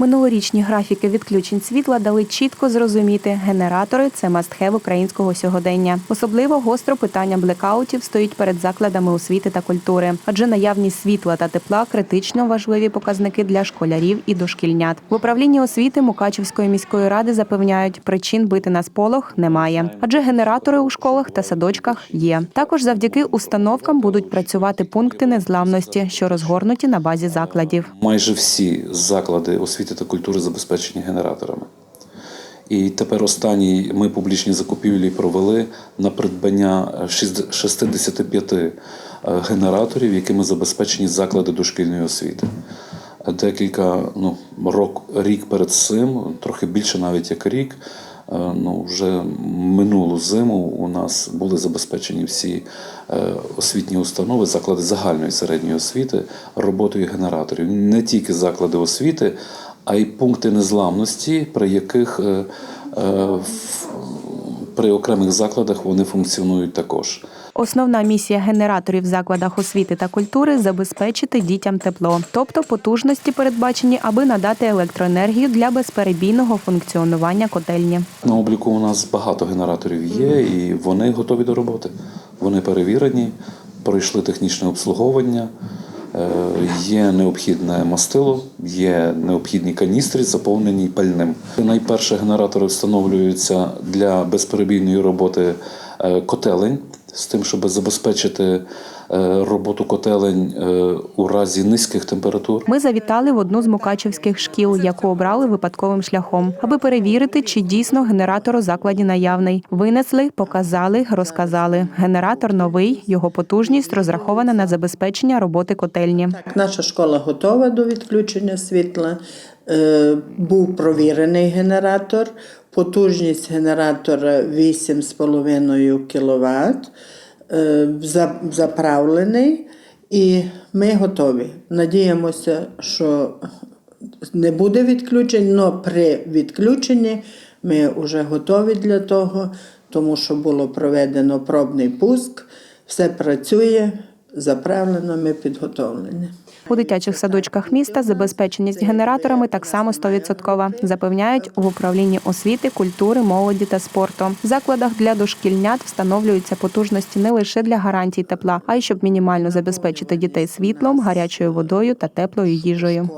Минулорічні графіки відключень світла дали чітко зрозуміти, генератори це мастхев українського сьогодення. Особливо гостро питання блекаутів стоїть перед закладами освіти та культури, адже наявність світла та тепла критично важливі показники для школярів і дошкільнят. В управлінні освіти Мукачівської міської ради запевняють, причин бити на сполох немає, адже генератори у школах та садочках є. Також завдяки установкам будуть працювати пункти незламності, що розгорнуті на базі закладів. Майже всі заклади освіти та культури забезпечені генераторами. І тепер останній ми публічні закупівлі провели на придбання 65 е, генераторів, якими забезпечені заклади дошкільної освіти. Декілька ну, рок, рік перед цим, трохи більше навіть як рік, е, ну, вже минулу зиму у нас були забезпечені всі е, освітні установи, заклади загальної середньої освіти роботою генераторів. Не тільки заклади освіти, а й пункти незламності, при яких е, е, при окремих закладах вони функціонують також. Основна місія генераторів в закладах освіти та культури забезпечити дітям тепло, тобто потужності передбачені, аби надати електроенергію для безперебійного функціонування котельні. На обліку у нас багато генераторів є, і вони готові до роботи. Вони перевірені, пройшли технічне обслуговування, є необхідне мастило, є необхідні каністри, заповнені пальним. Найперше генератори встановлюються для безперебійної роботи е, котелень, з тим, щоб забезпечити е, роботу котелень е, у разі низьких температур. Ми завітали в одну з мукачівських шкіл, яку обрали випадковим шляхом, аби перевірити, чи дійсно генератор у закладі наявний. Винесли, показали, розказали. Генератор новий, його потужність розрахована на забезпечення роботи котельні. Наша школа готова до відключення світла. Е, Був провірений генератор. Потужність генератора 8,5 кВт. е, Заправлений. І ми готові. Надіємося, що не буде відключень, але при відключенні ми вже готові для того, тому що було проведено пробний пуск, все працює, заправлено, ми підготовлені. У дитячих садочках міста забезпеченість генераторами так само 100%, запевняють в управлінні освіти, культури, молоді та спорту. В закладах для дошкільнят встановлюються потужності не лише для гарантій тепла, а й щоб мінімально забезпечити дітей світлом, гарячою водою та теплою їжею.